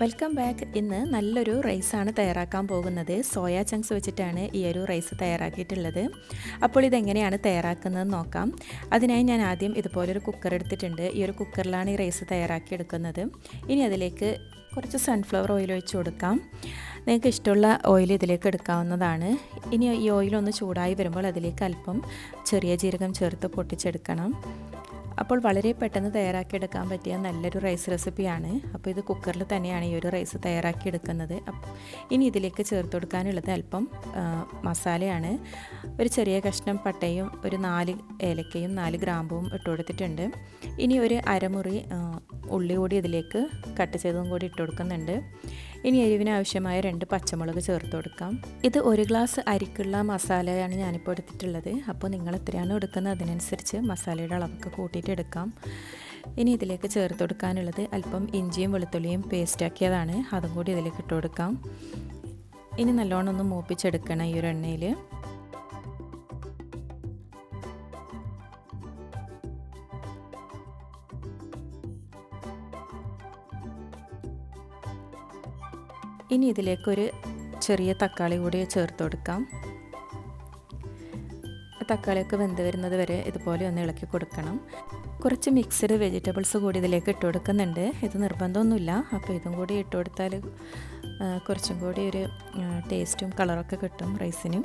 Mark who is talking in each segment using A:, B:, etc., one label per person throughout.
A: Welcome back ഇന്ന് നല്ലൊരു റൈസാണ് തയ്യാറാക്കാൻ പോകുന്നത്. സോയാ ചങ്ക്സ് വെച്ചിട്ടാണ് ഈ ഒരു റൈസ് തയ്യാറാക്കിയിട്ടുള്ളത്. അപ്പോൾ ഇതെങ്ങനെയാണ് തയ്യാറാക്കുന്നത് നോക്കാം. അതിനായി ഞാൻ ആദ്യം ഇതുപോലൊരു കുക്കർ എടുത്തിട്ടുണ്ട്. ഈ ഒരു കുക്കറിലാണ് ഈ റൈസ് തയ്യാറാക്കി എടുക്കുന്നത് ഇനി അതിലേക്ക് കുറച്ച് സൺഫ്ലവർ ഓയിൽ ഒഴിച്ച് കൊടുക്കാം. നിങ്ങൾക്ക് ഇഷ്ടമുള്ള ഓയിൽ ഇതിലേക്ക് എടുക്കാവുന്നതാണ്. ഇനി ഈ ഓയിൽ ഒന്ന് ചൂടായി വരുമ്പോൾ അതിലേക്ക് അല്പം ചെറിയ ജീരകം ചേർത്ത് പൊട്ടിച്ചെടുക്കണം. അപ്പോൾ വളരെ പെട്ടെന്ന് തയ്യാറാക്കിയെടുക്കാൻ പറ്റിയ നല്ലൊരു റൈസ് റെസിപ്പിയാണ് അപ്പോൾ ഇത് കുക്കറിൽ തന്നെയാണ് ഈ ഒരു റൈസ് തയ്യാറാക്കിയെടുക്കുന്നത്. അപ്പോൾ ഇനി ഇതിലേക്ക് ചേർത്ത് കൊടുക്കാനുള്ളത് അല്പം മസാലയാണ്. ഒരു ചെറിയ കഷ്ണം പട്ടയും ഒരു നാല് ഏലക്കയും നാല് ഗ്രാമ്പും ഇട്ട് കൊടുത്തിട്ടുണ്ട്. ഇനി ഒരു അരമുറി ഉള്ളി കൂടി ഇതിലേക്ക് കട്ട് ചെയ്തതും കൂടി ഇട്ട് കൊടുക്കുന്നുണ്ട്. ഇനി എരിവിന് ആവശ്യമായ രണ്ട് പച്ചമുളക് ചേർത്ത് കൊടുക്കാം. ഇത് ഒരു ഗ്ലാസ് അരിക്കുള്ള മസാലയാണ് ഞാനിപ്പോൾ എടുത്തിട്ടുള്ളത്. അപ്പോൾ നിങ്ങൾ എത്രയാണ് എടുക്കുന്നത് അതിനനുസരിച്ച് മസാലയുടെ അളവൊക്കെ കൂട്ടിയിട്ട് എടുക്കാം. ഇനി ഇതിലേക്ക് ചേർത്ത് കൊടുക്കാനുള്ളത് അല്പം ഇഞ്ചിയും വെളുത്തുള്ളിയും പേസ്റ്റാക്കിയതാണ് അതും കൂടി ഇതിലേക്ക് ഇട്ട് കൊടുക്കാം. ഇനി നല്ലോണം ഒന്ന് മൂപ്പിച്ചെടുക്കണം ഈ ഒരു എണ്ണയിൽ. ഇനി ഇതിലേക്കൊരു ചെറിയ തക്കാളി കൂടി ചേർത്ത് കൊടുക്കാം. തക്കാളിയൊക്കെ വെന്ത് വരുന്നത് വരെ ഇതുപോലെ ഒന്ന് ഇളക്കി കൊടുക്കണം. കുറച്ച് മിക്സ്ഡ് വെജിറ്റബിൾസ് കൂടി ഇതിലേക്ക് ഇട്ട് കൊടുക്കുന്നുണ്ട്. ഇത് നിർബന്ധമൊന്നുമില്ല. അപ്പോൾ ഇതും കൂടി ഇട്ട് കൊടുത്താൽ കുറച്ചും കൂടി ഒരു ടേസ്റ്റും കളറൊക്കെ കിട്ടും റൈസിനും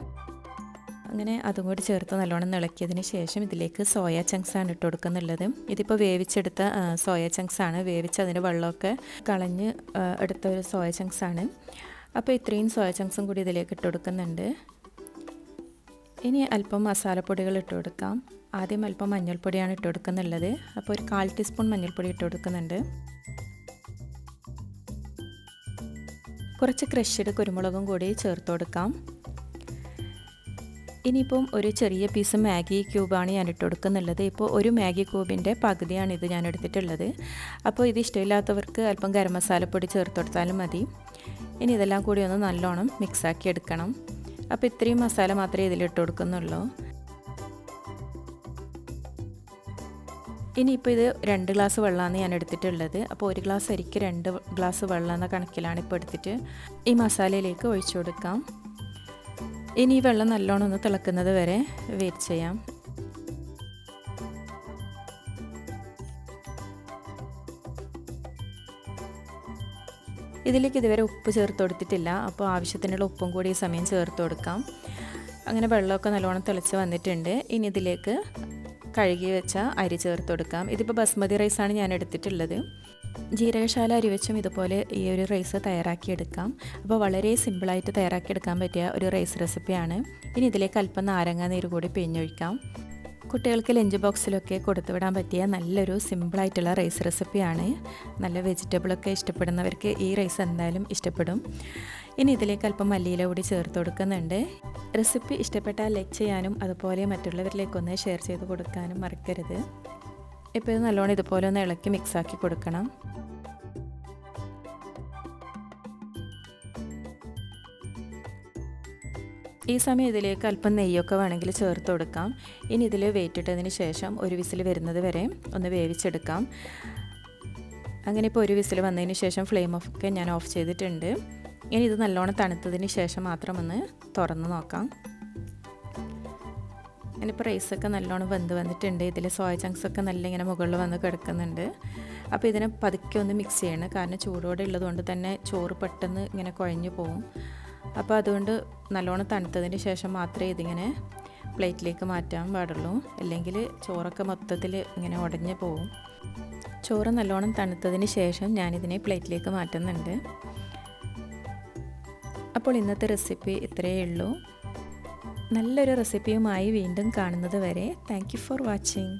A: അങ്ങനെ അതും കൂടി ചേർത്ത് നല്ലോണം ഇളക്കിയതിന് ശേഷം ഇതിലേക്ക് സോയ ചങ്ക്സ് ആണ് ഇട്ട് കൊടുക്കുന്നുള്ളത്. ഇതിപ്പോൾ വേവിച്ചെടുത്ത സോയ ചങ്ക്സ് ആണ്. വേവിച്ച് അതിന്റെ വെള്ളമൊക്കെ കളഞ്ഞ് എടുത്ത ഒരു സോയ ചങ്ക്സ് ആണ്. അപ്പോൾ ഇത്രയും സോയ ചങ്ക്സും കൂടി ഇതിലേക്ക് ഇട്ട് കൊടുക്കുന്നുണ്ട്. ഇനി അല്പം മസാലപ്പൊടികൾ ഇട്ട് കൊടുക്കാം. ആദ്യം അല്പം മഞ്ഞൾപ്പൊടിയാണ് ഇട്ട് കൊടുക്കുന്നുള്ളത്. അപ്പോൾ ഒരു കാൽ ടീസ്പൂൺ മഞ്ഞൾപ്പൊടി ഇട്ട് കൊടുക്കുന്നുണ്ട്. കുറച്ച് ക്രഷ്ഡ് കുരുമുളകും കൂടി ചേർത്ത് കൊടുക്കാം. ഇനിയിപ്പം ഒരു ചെറിയ പീസ് മാഗി ക്യൂബാണ് ഞാൻ ഇട്ട് കൊടുക്കുന്നുള്ളത് ഇപ്പോൾ ഒരു മാഗി ക്യൂബിന്റെ പകുതിയാണ് ഇത് ഞാൻ എടുത്തിട്ടുള്ളത്. അപ്പോൾ ഇത് ഇഷ്ടമില്ലാത്തവർക്ക് അല്പം ഗരം മസാലപ്പൊടി ചേർത്ത് കൊടുത്താലും മതി. ഇനി ഇതെല്ലാം കൂടി ഒന്ന് നല്ലോണം മിക്സാക്കി എടുക്കണം. അപ്പോൾ ഇത്രയും മസാല മാത്രമേ ഇതിലിട്ട് കൊടുക്കുന്നുള്ളൂ. ഇനിയിപ്പോൾ ഇത് രണ്ട് ഗ്ലാസ് വെള്ളമാണ് ഞാൻ എടുത്തിട്ടുള്ളത്. അപ്പോൾ ഒരു ഗ്ലാസ് അരിക്ക് രണ്ട് ഗ്ലാസ് വെള്ളം എന്ന കണക്കിലാണ് ഇപ്പോൾ എടുത്തിട്ട് ഈ മസാലയിലേക്ക് ഒഴിച്ചു കൊടുക്കാം. ഇനി വെള്ളം നല്ലോണം ഒന്ന് തിളക്കുന്നത് വരെ വെയിറ്റ് ചെയ്യാം. ഇതിലേക്ക് ഇതുവരെ ഉപ്പ് ചേർത്ത് കൊടുത്തിട്ടില്ല. അപ്പോൾ ആവശ്യത്തിനുള്ള ഉപ്പും കൂടി ഈ സമയം ചേർത്ത് കൊടുക്കാം. അങ്ങനെ വെള്ളമൊക്കെ നല്ലോണം തിളച്ച് വന്നിട്ടുണ്ട്. ഇനി ഇതിലേക്ക് കഴുകി വെച്ച അരി ചേർത്ത് കൊടുക്കാം. ഇതിപ്പോൾ ബസ്മതി റൈസാണ് ഞാൻ എടുത്തിട്ടുള്ളത്. ജീരകശാല അരി വെച്ചും ഇതുപോലെ ഈ ഒരു റൈസ് തയ്യാറാക്കിയെടുക്കാം അപ്പോൾ വളരെ സിമ്പിളായിട്ട് തയ്യാറാക്കിയെടുക്കാൻ പറ്റിയ ഒരു റൈസ് റെസിപ്പിയാണ് ഇനി ഇതിലേക്ക് അല്പം നാരങ്ങ നീര് കൂടി പിഴിഞ്ഞൊഴിക്കാം. കുട്ടികൾക്ക് ലഞ്ച് ബോക്സിലൊക്കെ കൊടുത്തുവിടാൻ പറ്റിയ നല്ലൊരു സിമ്പിളായിട്ടുള്ള റൈസ് റെസിപ്പിയാണ് നല്ല വെജിറ്റബിളൊക്കെ ഇഷ്ടപ്പെടുന്നവർക്ക് ഈ റൈസ് എന്തായാലും ഇഷ്ടപ്പെടും. ഇനി ഇതിലേക്ക് അല്പം മല്ലിയില കൂടി ചേർത്ത് കൊടുക്കുന്നുണ്ട്. റെസിപ്പി ഇഷ്ടപ്പെട്ടാൽ ലൈക്ക് ചെയ്യാനും അതുപോലെ മറ്റുള്ളവരിലേക്കൊന്ന് ഷെയർ ചെയ്ത് കൊടുക്കാനും മറക്കരുത്. ഇപ്പോൾ ഇത് നല്ലോണം ഇതുപോലെ ഒന്ന് ഇളക്കി മിക്സാക്കി കൊടുക്കണം. ഈ സമയം ഇതിലേക്ക് അല്പം നെയ്യൊക്കെ വേണമെങ്കിൽ ചേർത്ത് കൊടുക്കാം. ഇനി ഇതിൽ വേറ്റിട്ടതിന് ശേഷം ഒരു വിസിൽ വരുന്നത് വരെ ഒന്ന് വേവിച്ചെടുക്കാം. അങ്ങനെ ഇപ്പോൾ ഒരു വിസിൽ വന്നതിന് ശേഷം ഫ്ലെയിം ഓഫ് ഒക്കെ ഞാൻ ഓഫ് ചെയ്തിട്ടുണ്ട്. ഇനി ഇത് നല്ലോണം തണുത്തതിന് ശേഷം മാത്രം ഒന്ന് തുറന്ന് നോക്കാം. ഇനിയിപ്പോൾ റൈസൊക്കെ നല്ലോണം വെന്ത് വന്നിട്ടുണ്ട്. ഇതിൽ സോയ ചങ്ക്സ് ഒക്കെ നല്ല ഇങ്ങനെ മുകളിൽ വന്ന് കിടക്കുന്നുണ്ട്. അപ്പോൾ ഇതിനെ പതുക്കെ ഒന്ന് മിക്സ് ചെയ്യണം. കാരണം ചൂടോടെ ഉള്ളതുകൊണ്ട് തന്നെ ചോറ് പെട്ടെന്ന് ഇങ്ങനെ കുഴഞ്ഞു പോവും. അപ്പോൾ അതുകൊണ്ട് നല്ലോണം തണുത്തതിന് ശേഷം മാത്രമേ ഇതിങ്ങനെ പ്ലേറ്റിലേക്ക് മാറ്റാൻ പാടുള്ളൂ. അല്ലെങ്കിൽ ചോറൊക്കെ മൊത്തത്തിൽ ഇങ്ങനെ ഉടഞ്ഞു പോവും. ചോറ് നല്ലോണം തണുത്തതിന് ശേഷം ഞാനിതിനെ പ്ലേറ്റിലേക്ക് മാറ്റുന്നുണ്ട്. അപ്പോൾ ഇന്നത്തെ റെസിപ്പി ഇത്രയേ ഉള്ളൂ. നല്ലൊരു റെസിപ്പിയുമായി വീണ്ടും കാണുന്നത് വരെ താങ്ക് ഫോർ വാച്ചിങ്